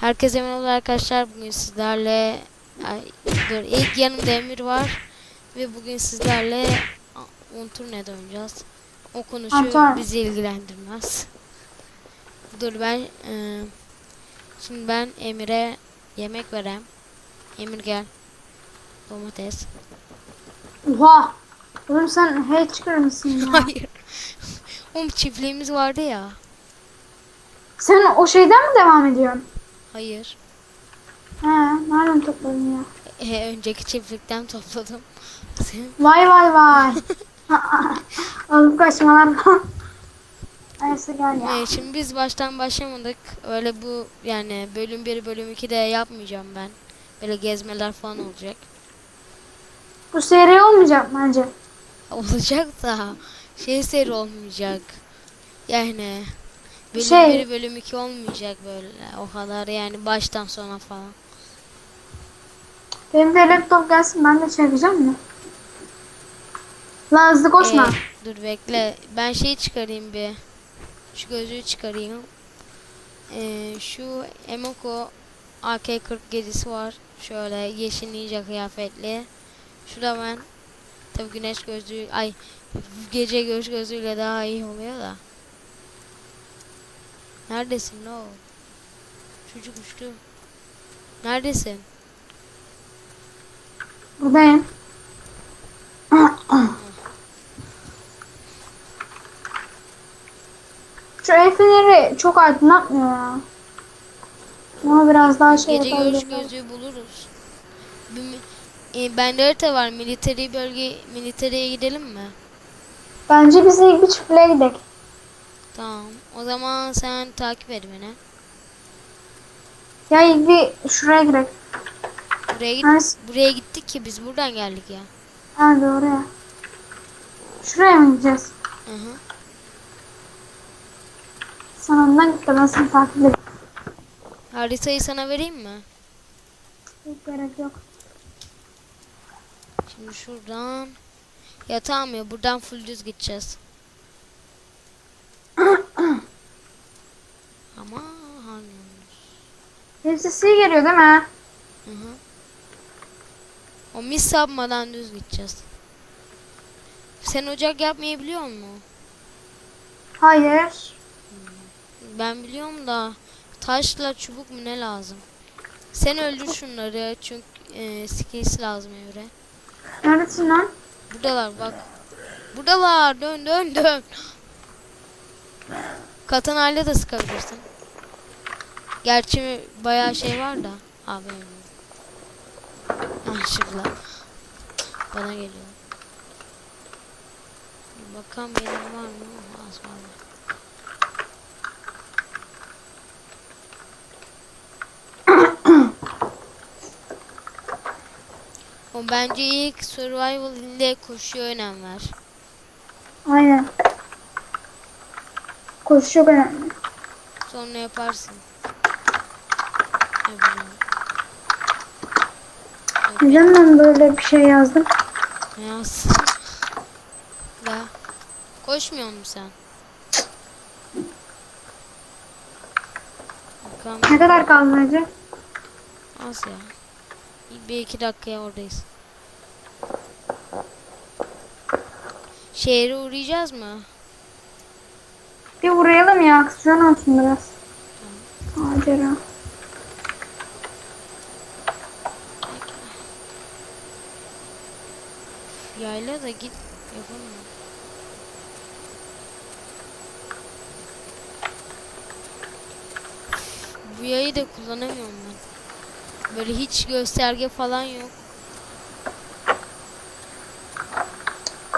Herkese merhaba arkadaşlar. Bugün sizlerle ay, dur, ilk yanımda Emir var ve bugün sizlerle a- Untur ne oynayacağız. O konuşu bizi ilgilendirmez. Dur ben e, şimdi ben Emir'e yemek verem. Emir gel. Domates. Oha. Oğlum sen çıkarır mısın ya? Hayır. Oğlum çiftliğimiz vardı ya. sen o şeyden mi devam ediyorsun? Hayır. He, nereden topladın ya? E, önceki çiftlikten topladım. Vay vay vay. Alıp kaçmalar falan. Neyse gel ya. Ee, şimdi biz baştan başlamadık. Öyle bu yani bölüm 1 bölüm 2 de yapmayacağım ben. Böyle gezmeler falan olacak. Bu seri olmayacak bence. Olacak da şey seri olmayacak. Yani bölüm Şey- 1 bölüm 2 olmayacak böyle. O kadar yani baştan sona falan. Benim de laptop gelsin ben de çekeceğim mi? Lan hızlı koşma. Ee, dur bekle. Ben şeyi çıkarayım bir. Şu gözlüğü çıkarayım. Ee, şu Emoko AK-47'si var. Şöyle yeşil ninja kıyafetli. Şu da ben. Tabi güneş gözlüğü. Ay gece görüş gözlüğüyle daha iyi oluyor da. Neredesin o? Çocuk uçtu. Neredesin? Buradayım. Şu el feneri çok aydınlatmıyor ya. Ama biraz daha şey Gece görüş gözlüğü buluruz. Bir, e, bende harita var. Military bölge, military'e gidelim mi? Bence biz ilk bir çiftliğe gidelim. Tamam. O zaman sen takip et beni. Ya bir şuraya gidelim. Buraya git. Neresi? Buraya gittik ki biz buradan geldik ya. Ha doğru ya. Şuraya mı gideceğiz? Hı hı. Sen ondan git de ben seni takip edeyim. Haritayı sana vereyim mi? Yok gerek yok. Şimdi şuradan. Ya tamam ya buradan full düz gideceğiz. Ama hangi? Hepsi C geliyor değil mi? Hı hı. O mis sapmadan düz gideceğiz. Sen ocak yapmayı biliyor musun? Hayır. Ben biliyorum da taşla çubuk mu ne lazım? Sen öldür şunları çünkü e, skills lazım Emre. Neredesin lan? Buradalar bak. Buradalar dön dön dön. Katanayla da sıkabilirsin. Gerçi bayağı şey var da. Abi Yanlışlıkla. Bana geliyor. Bakalım benim var mı? Az var mı? O bence ilk survival ile koşuya önem ver. Aynen. Koşu çok önemli. Sonra yaparsın. Neden ben böyle bir şey yazdım? Yaz. Da. Koşmuyor musun sen? Bakalım. Ne kadar Ece? Az ya. Bir iki dakikaya oradayız. Şehre uğrayacağız mı? Bir uğrayalım ya. Aksiyon olsun biraz. Macera. Yayla da git yapamam. Bu yayı da kullanamıyorum ben. Böyle hiç gösterge falan yok.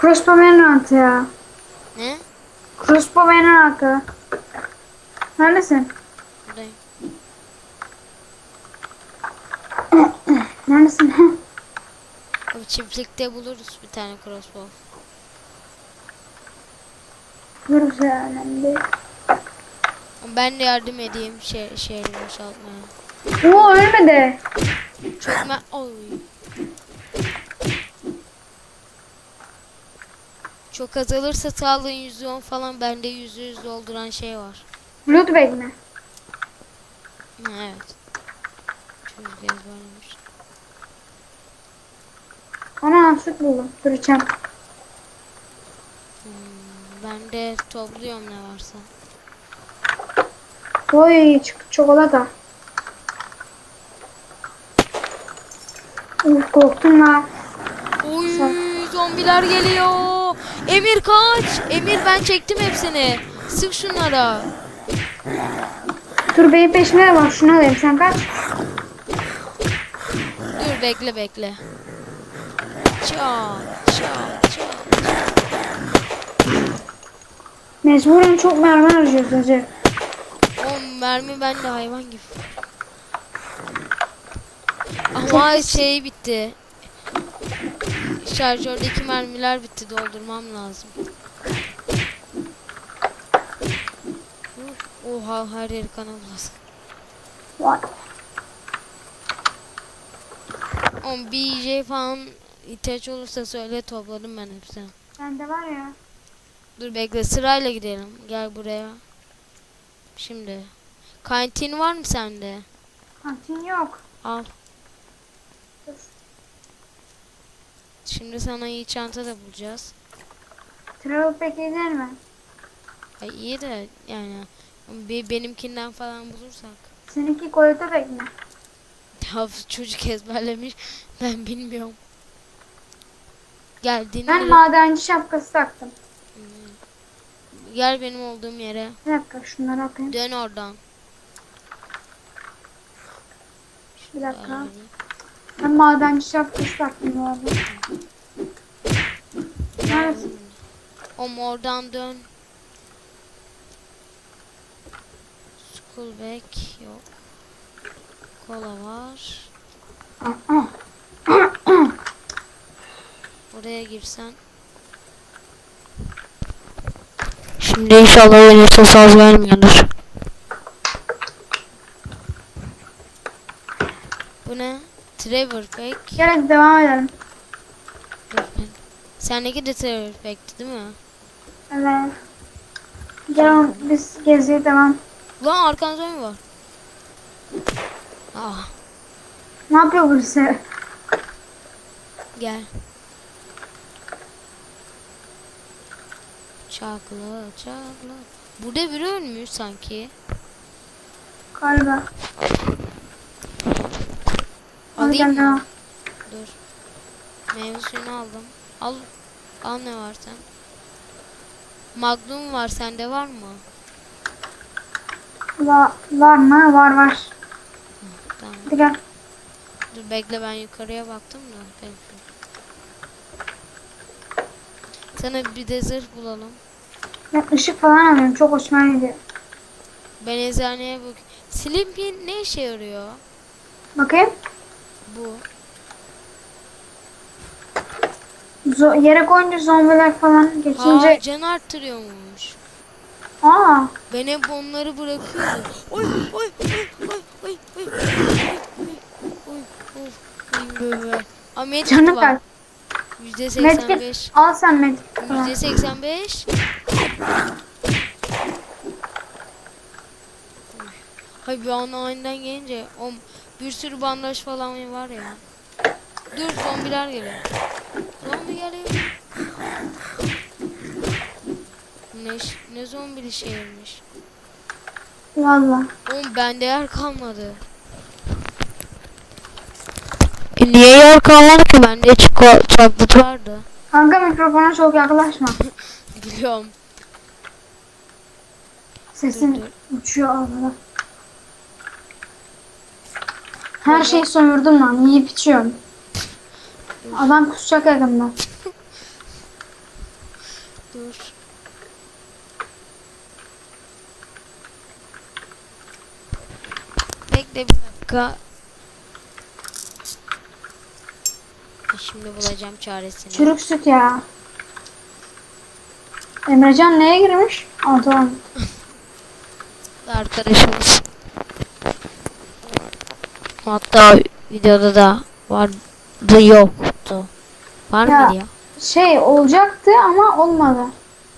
Crossbow benim rahatı ya. Ne? Crossbow benim rahatı. Neredesin? Buradayım. Neredesin? O çiftlikte buluruz bir tane crossbow. Burası önemli. Ben de yardım edeyim şey şehri boşaltmaya. Oo ölmedi. Çok me Oy. Çok azalırsa sağlığın %10 falan bende %100 dolduran şey var. Bag mi? Evet. Çocuk ezberlemiş. Ana süt buldum. Dur içeceğim. Hmm, ben de topluyorum ne varsa. Oy çikolata. Uf korktum lan. Oy zombiler geliyor. Emir kaç. Emir ben çektim hepsini. Sık şunlara. Dur benim peşimde de var. Şunu alayım. Sen kaç. Dur bekle bekle. Çat çat çat. Mecburen çok mermi harcıyoruz hacı. O mermi bende hayvan gibi. Ama şey bitti. Şarjördeki mermiler bitti. Doldurmam lazım. Oha her yer kana bulasın. Oğlum bir yiyeceği falan ihtiyaç olursa söyle topladım ben hepsini. Bende var ya. Dur bekle sırayla gidelim. Gel buraya. Şimdi. Kantin var mı sende? Kantin yok. Al. Şimdi sana iyi çanta da bulacağız. Travel pack eder mi? Ay iyi de yani bir benimkinden falan bulursak. Seninki koyota pack mi? Ya çocuk ezberlemiş. Ben bilmiyorum. Gel dinle. Ben madenci şapkası taktım. Gel benim olduğum yere. Bir dakika şunları atayım. Dön oradan. Bir dakika. Ben madenci şapkası taktım bu arada. Neredesin? Om oradan dön. School bag yok. Kola var. Aa, Oraya girsen. Şimdi inşallah oynarsa saz vermiyordur. Bu ne? Trevor Pack. Hadi devam edelim. Sendeki de Trevor Pack'ti değil mi? Evet. Gel biz geziye devam. Lan arkanızda mı var? Ah Ne yapıyor burası? gel. Çakla çakla. Burada biri ölmüş sanki. Galiba. Alayım mı? Dur. Meyve suyunu aldım. Al. Al ne var sen? Magnum var sende var mı? Va var mı? Var var. Tamam. Hadi gel. Dur bekle ben yukarıya baktım da. Bekle. Sana bir de zırh bulalım. Ben ışık falan alıyorum. Çok hoşuma gidiyor. Ben eczaneye bak. Sleepy ne işe yarıyor? Bakayım. Bu. Zo yere koyunca zombiler falan Aa, geçince. can arttırıyormuş. Aa. Ben hep onları bırakıyordum. Oy oy oy oy oy oy oy oy oy oy. Aa, medkit Canı var. Yüzde seksen beş. Al sen medkit. Yüzde seksen beş. Hay bir anda aniden gelince o bir sürü bandaj falan var ya. Dur zombiler geliyor. Zombi geliyor. Ne, ne zombili şehirmiş. Valla. Oğlum bende yer kalmadı. E niye yer kalmadı ki? Bende çaklıt vardı. Kanka mikrofona çok yaklaşma. Biliyorum. Sesin Dur, uçuyor havada. Her şeyi sömürdüm lan. Yiyip içiyorum. Adam kusacak yakında. Dur. Bekle bir dakika. Şimdi bulacağım çaresini. Çürük süt ya. Emrecan neye girmiş? Adam. Arkadaşımız. Hatta videoda da vardı yoktu. Var Ya. mıydı ya? Şey olacaktı ama olmadı.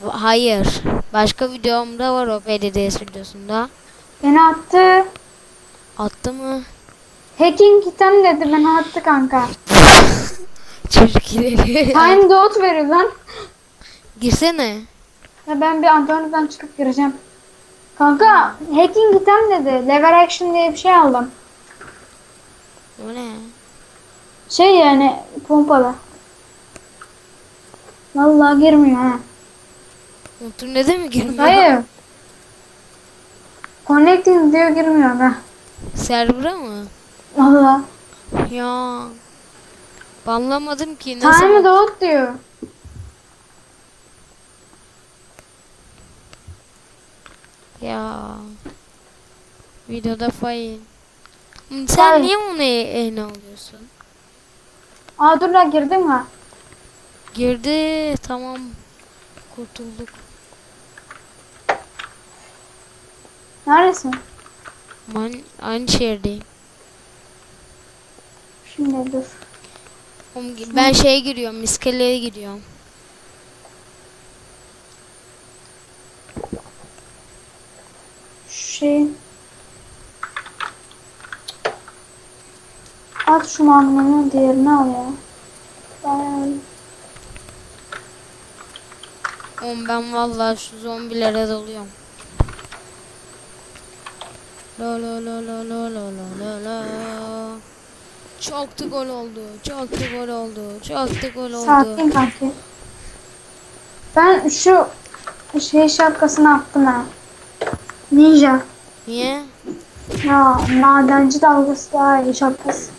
Hayır. Başka videomda var o PDDS videosunda. Beni attı. Attı mı? Hacking item dedi bana attı kanka. Çocuk ileri. Time dot veriyor lan. Girsene. Ya ben bir Antonio'dan çıkıp gireceğim. Kanka hacking item dedi. Lever action diye bir şey aldım. O ne? Şey yani pompalı. Vallahi girmiyor ha. Otur ne de mi girmiyor? Hayır. Connecting diyor girmiyor ha. Server'a mı? Valla. Ya. Banlamadım ki. Nasıl? Time dot diyor. Ya. Videoda fail. Sen Fail. niye onu e- eline alıyorsun? Aa dur lan girdin mi? Girdi. Tamam. Kurtulduk. Neredesin? Ben aynı şehirdeyim. Şimdi dur. Oğlum, Ben şeye giriyorum. İskeleye giriyorum. Şu şey. At şu magmanın diğerini al ya. Ben... Oğlum ben vallahi şu zombilere dalıyorum. La la la la la la la la la. Çok da gol oldu. Çok da gol oldu. Çok da gol oldu. Sakin kanki. Ben şu şey şapkasını attım ha. Ninja. Niye? Ya madenci dalgası daha iyi şapkası.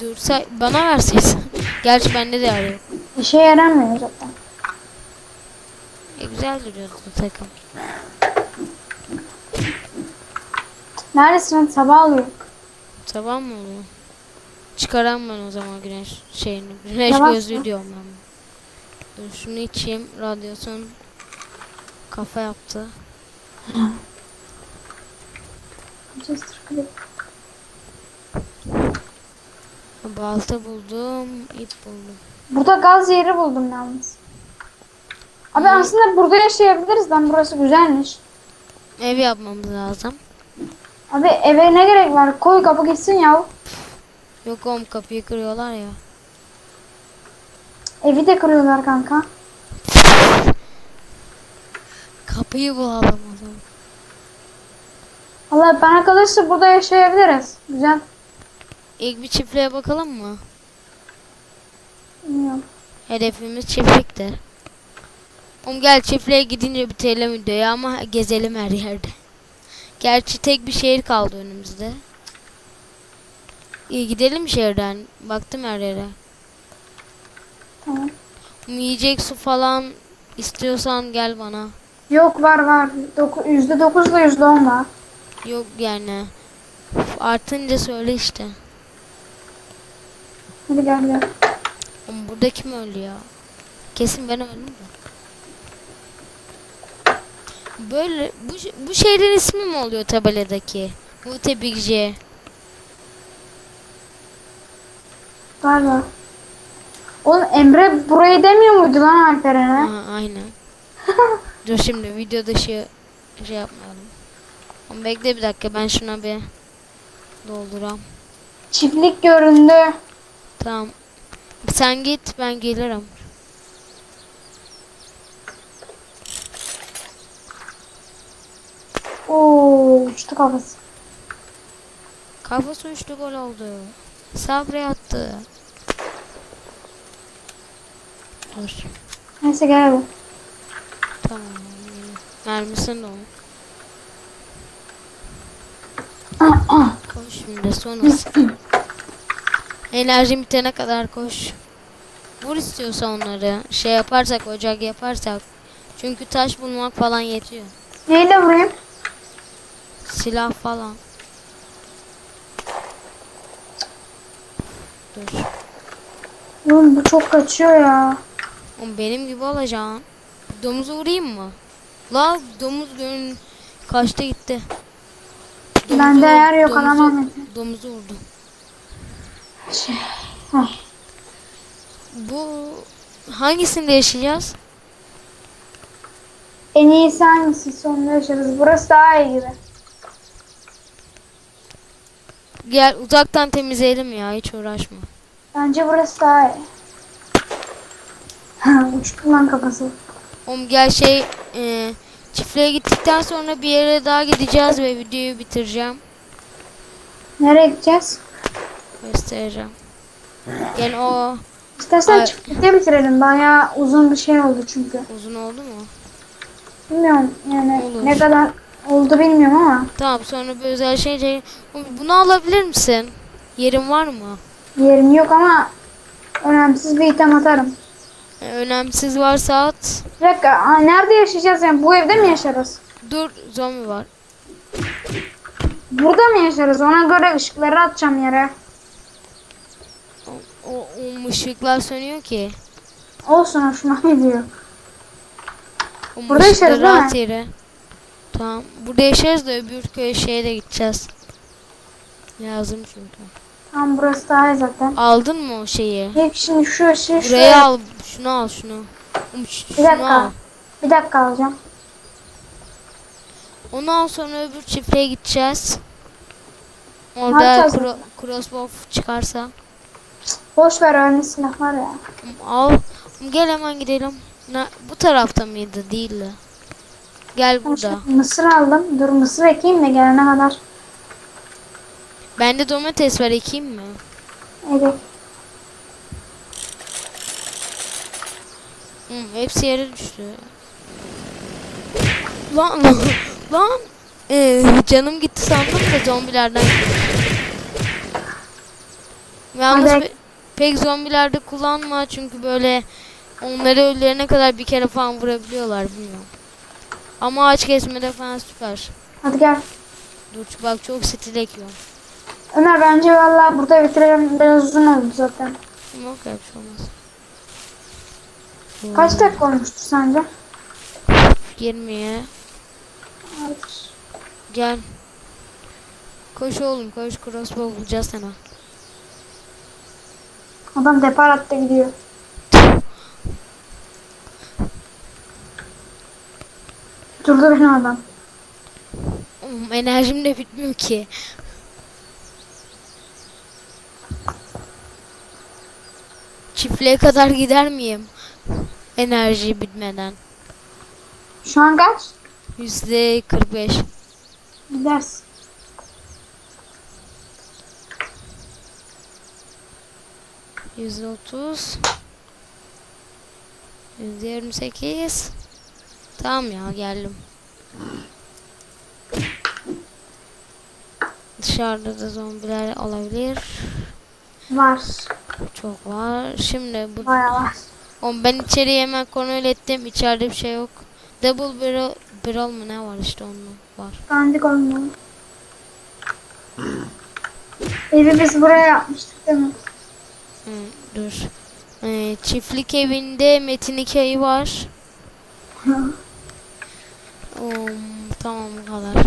Dursa bana verseydin. Gerçi bende de arıyor. İşe yaramıyor zaten. E güzel duruyordu bu takım. Neredesin? Sabah alıyor. Tamam mı onu? Çıkaram ben o zaman güneş şeyini. Güneş Yavaş gözlüğü mı? diyorum ben. Dur şunu içeyim. Radyasyon kafa yaptı. Manchester Clip. Balta buldum, ip buldum. Burada gaz yeri buldum yalnız. Abi Hı. aslında burada yaşayabiliriz lan burası güzelmiş. Ev yapmamız lazım. Abi eve ne gerek var? Koy kapı gitsin ya. Yok oğlum kapıyı kırıyorlar ya. Evi de kırıyorlar kanka. Kapıyı bulalım o zaman. Allah bana kalırsa burada yaşayabiliriz. Güzel. İlk bir çiftliğe bakalım mı? Bilmiyorum. Hedefimiz çiftliktir. Oğlum gel çiftliğe gidince bitirelim videoyu ama gezelim her yerde. Gerçi tek bir şehir kaldı önümüzde. İyi gidelim şehirden. Baktım her yere. Tamam. Yiyecek su falan istiyorsan gel bana. Yok var var. Doku, yüzde dokuzla yüzde on var. Yok yani. Artınca söyle işte. Hadi gel gel. Oğlum burada kim öldü ya? Kesin ben öldüm de. Böyle bu, bu şehrin ismi mi oluyor tabeladaki? Bu tebikci. Galiba. Oğlum Emre burayı demiyor muydu lan Alperen'e? Aynen. Dur şimdi video dışı şey yapmayalım. Oğlum bekle bir dakika ben şuna bir dolduram. Çiftlik göründü. Tamam. Sen git ben gelirim. Oo uçtu kafası. Kafası uçtu gol oldu. Sabri attı. Dur. Neyse gel hadi. Tamam. Mermisin de o. Koş şimdi sonrası. Enerjim bitene kadar koş. Vur istiyorsa onları. Şey yaparsak ocak yaparsak. Çünkü taş bulmak falan yetiyor. Neyle vurayım? Silah falan. Dur. Oğlum bu çok kaçıyor ya. Oğlum benim gibi olacaksın. Domuzu vurayım mı? La domuz gönül kaçta gitti. Bende yer yok, domuzu- alamam. Domuzu vurdum. Şey. Bu hangisinde yaşayacağız? En iyisi hangisi sonunda yaşarız. Burası daha iyi gibi. Gel uzaktan temizleyelim ya hiç uğraşma. Bence burası daha iyi. Uçtu lan kafası. Oğlum gel şey e, çiftliğe gittikten sonra bir yere daha gideceğiz ve videoyu bitireceğim. Nereye gideceğiz? Göstereceğim. Yani o İstersen Ay. çiftlikte bitirelim. Bayağı uzun bir şey oldu çünkü. uzun oldu mu? Bilmiyorum yani Olur. ne kadar oldu bilmiyorum ama Tamam sonra bir özel şey şey- Bunu alabilir misin? Yerin var mı? yerim yok ama önemsiz bir item atarım. E, önemsiz varsa at. Bir dakika aa, nerede yaşayacağız yani bu evde mi yaşarız? Dur zombi var. Burada mı yaşarız? Ona göre ışıkları atacağım yere. O, o, ışıklar sönüyor ki. Olsun hoşuma gidiyor. O Burada yaşarız ışıkları değil mi? yere. Tamam. Burada yaşarız da öbür köy şeye de gideceğiz. Lazım çünkü. Tamam burası daha iyi zaten. Aldın mı o şeyi? İlk şimdi şu ışığı Buraya şuraya. al. Şunu al şunu. Ş- Bir Şunu al. dakika. Bir dakika alacağım. Onu al sonra öbür çiftliğe gideceğiz. Orada kro- crossbow çıkarsa. Boş ver öyle silah var ya. Al. Gel hemen gidelim. Ne, bu tarafta mıydı? Değildi. Gel Ben burada. şu mısır aldım. Dur mısır ekeyim de gelene kadar. Bende domates var ekeyim mi? Evet. Hı, hepsi yere düştü. Lan lan lan. Ee, canım gitti sandım da zombilerden. Yalnız pe- pek zombilerde kullanma çünkü böyle onları ölülerine kadar bir kere falan vurabiliyorlar bilmiyorum. Ama ağaç kesmede falan süper. Hadi gel. Dur bak çok stil ekliyorum. Ömer bence vallahi burada bitirelim. Biraz uzun oldu zaten. Yok ya bir şey olmaz. Kaç dakika olmuştur sence? 20'ye. Hayır. Gel. Koş oğlum koş crossbow bulacağız sana. Adam depar attı gidiyor. Durdu benim adam. Oğlum enerjim de bitmiyor ki. Çiftliğe kadar gider miyim? Enerji bitmeden. Şu an kaç? Yüzde 45. Gidersin. Yüzde 30. Yüzde 28. Tamam ya geldim. Dışarıda da zombiler olabilir. Var. Çok var. Şimdi bu Bayağı var. Oğlum ben içeriye hemen kontrol ettim. İçeride bir şey yok. Double barrel, barrel mı ne var işte onun var. Dandik olmuyor. Evi biz buraya yapmıştık değil mi? Dur. Ee, çiftlik evinde Metin hikayeyi var. Um, tamam bu kadar.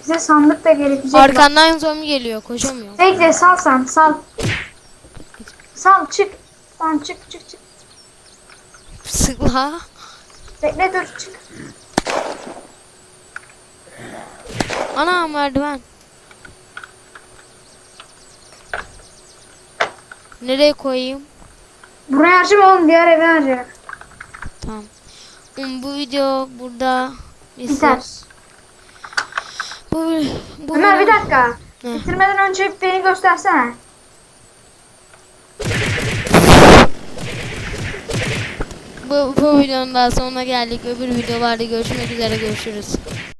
Bize sandık da gerekecek. Arkandan zombi geliyor. Koşamıyorum. Bekle sal sen sal. Sal çık. Tamam çık çık çık. Sıkla. Bekle dur çık. Ana merdiven. Nereye koyayım? Buraya harcama oğlum diğer eve harca. Tamam. Um, bu video burada Biter. Bu, bu Ömer bir dakika. Ne? Bitirmeden önce beni göstersene. Bu, bu videonun daha sonuna geldik. Öbür videolarda görüşmek üzere. Görüşürüz.